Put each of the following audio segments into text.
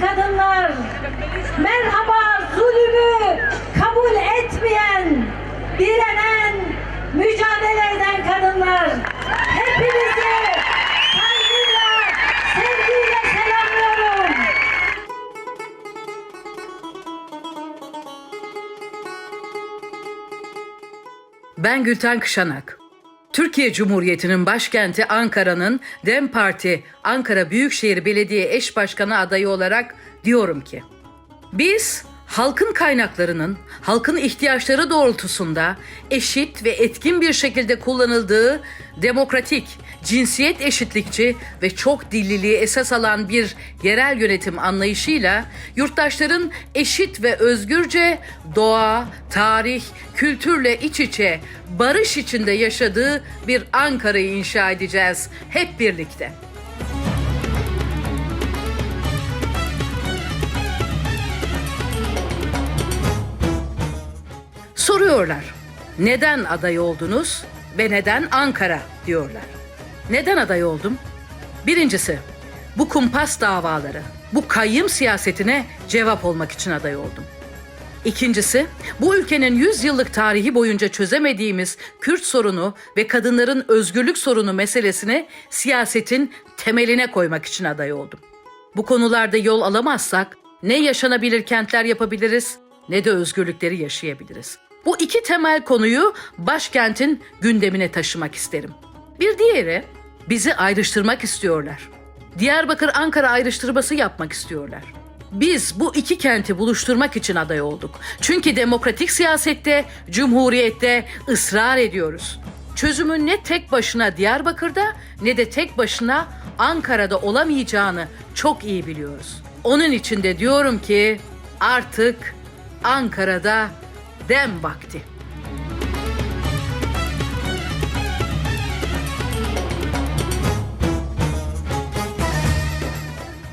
kadınlar, merhaba zulümü kabul etmeyen, direnen, mücadele eden kadınlar. Hepinizi saygıyla, sevgiyle selamlıyorum. Ben Gülten Kışanak. Türkiye Cumhuriyeti'nin başkenti Ankara'nın DEM Parti Ankara Büyükşehir Belediye Eş Başkanı adayı olarak diyorum ki biz halkın kaynaklarının halkın ihtiyaçları doğrultusunda eşit ve etkin bir şekilde kullanıldığı demokratik, cinsiyet eşitlikçi ve çok dilliliği esas alan bir yerel yönetim anlayışıyla yurttaşların eşit ve özgürce doğa, tarih, kültürle iç içe, barış içinde yaşadığı bir Ankara'yı inşa edeceğiz hep birlikte. Soruyorlar. Neden aday oldunuz ve neden Ankara diyorlar. Neden aday oldum? Birincisi, bu kumpas davaları, bu kayyım siyasetine cevap olmak için aday oldum. İkincisi, bu ülkenin 100 yıllık tarihi boyunca çözemediğimiz Kürt sorunu ve kadınların özgürlük sorunu meselesini siyasetin temeline koymak için aday oldum. Bu konularda yol alamazsak ne yaşanabilir kentler yapabiliriz ne de özgürlükleri yaşayabiliriz. Bu iki temel konuyu başkentin gündemine taşımak isterim. Bir diğeri bizi ayrıştırmak istiyorlar. Diyarbakır Ankara ayrıştırması yapmak istiyorlar. Biz bu iki kenti buluşturmak için aday olduk. Çünkü demokratik siyasette, cumhuriyette ısrar ediyoruz. Çözümün ne tek başına Diyarbakır'da ne de tek başına Ankara'da olamayacağını çok iyi biliyoruz. Onun için de diyorum ki artık Ankara'da dem vakti.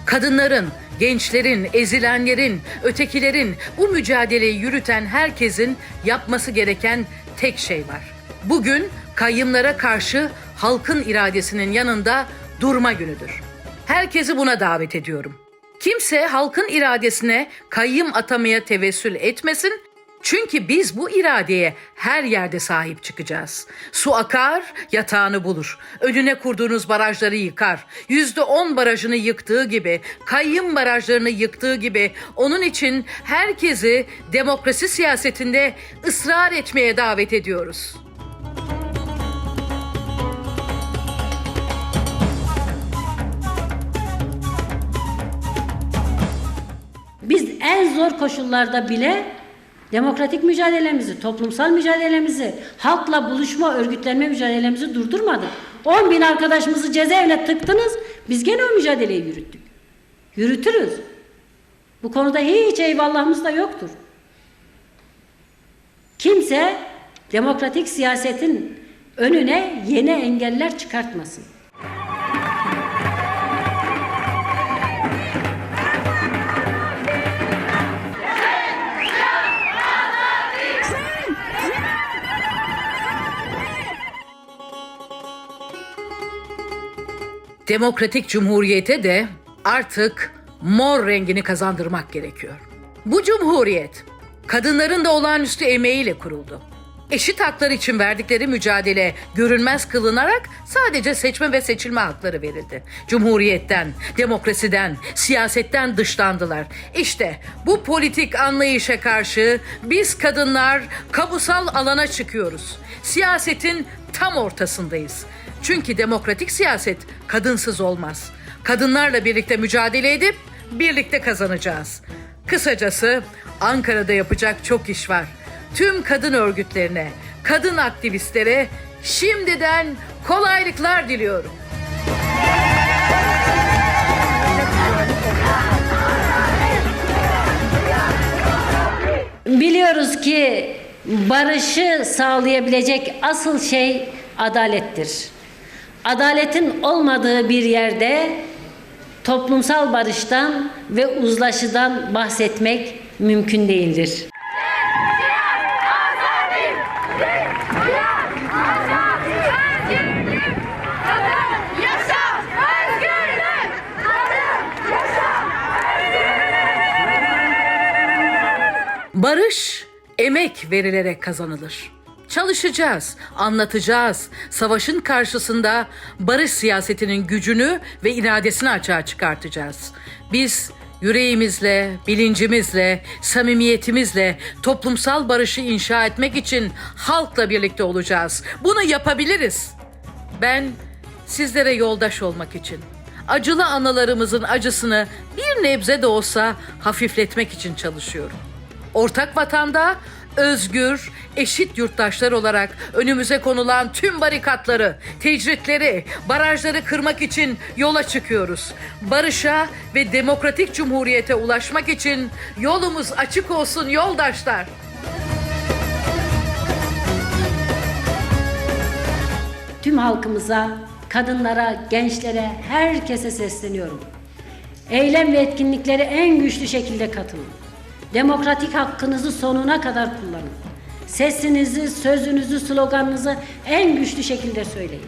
Kadınların, gençlerin, ezilenlerin, ötekilerin bu mücadeleyi yürüten herkesin yapması gereken tek şey var. Bugün kayyımlara karşı halkın iradesinin yanında durma günüdür. Herkesi buna davet ediyorum. Kimse halkın iradesine kayyım atamaya tevessül etmesin. Çünkü biz bu iradeye her yerde sahip çıkacağız. Su akar, yatağını bulur. Önüne kurduğunuz barajları yıkar. Yüzde on barajını yıktığı gibi, kayyım barajlarını yıktığı gibi onun için herkesi demokrasi siyasetinde ısrar etmeye davet ediyoruz. Biz en zor koşullarda bile demokratik mücadelemizi, toplumsal mücadelemizi, halkla buluşma, örgütlenme mücadelemizi durdurmadık. 10 bin arkadaşımızı cezaevine tıktınız, biz gene o mücadeleyi yürüttük. Yürütürüz. Bu konuda hiç eyvallahımız da yoktur. Kimse demokratik siyasetin önüne yeni engeller çıkartmasın. Demokratik Cumhuriyete de artık mor rengini kazandırmak gerekiyor. Bu cumhuriyet kadınların da olağanüstü emeğiyle kuruldu. Eşit haklar için verdikleri mücadele görünmez kılınarak sadece seçme ve seçilme hakları verildi. Cumhuriyetten, demokrasiden, siyasetten dışlandılar. İşte bu politik anlayışa karşı biz kadınlar kabusal alana çıkıyoruz. Siyasetin tam ortasındayız. Çünkü demokratik siyaset kadınsız olmaz. Kadınlarla birlikte mücadele edip birlikte kazanacağız. Kısacası Ankara'da yapacak çok iş var. Tüm kadın örgütlerine, kadın aktivistlere şimdiden kolaylıklar diliyorum. Biliyoruz ki barışı sağlayabilecek asıl şey adalettir. Adaletin olmadığı bir yerde toplumsal barıştan ve uzlaşıdan bahsetmek mümkün değildir. Barış emek verilerek kazanılır. Çalışacağız, anlatacağız. Savaşın karşısında barış siyasetinin gücünü ve iradesini açığa çıkartacağız. Biz yüreğimizle, bilincimizle, samimiyetimizle toplumsal barışı inşa etmek için halkla birlikte olacağız. Bunu yapabiliriz. Ben sizlere yoldaş olmak için, acılı anılarımızın acısını bir nebze de olsa hafifletmek için çalışıyorum. Ortak vatanda özgür, eşit yurttaşlar olarak önümüze konulan tüm barikatları, tecritleri, barajları kırmak için yola çıkıyoruz. Barışa ve demokratik cumhuriyete ulaşmak için yolumuz açık olsun yoldaşlar. Tüm halkımıza, kadınlara, gençlere, herkese sesleniyorum. Eylem ve etkinliklere en güçlü şekilde katılın. Demokratik hakkınızı sonuna kadar kullanın. Sesinizi, sözünüzü, sloganınızı en güçlü şekilde söyleyin.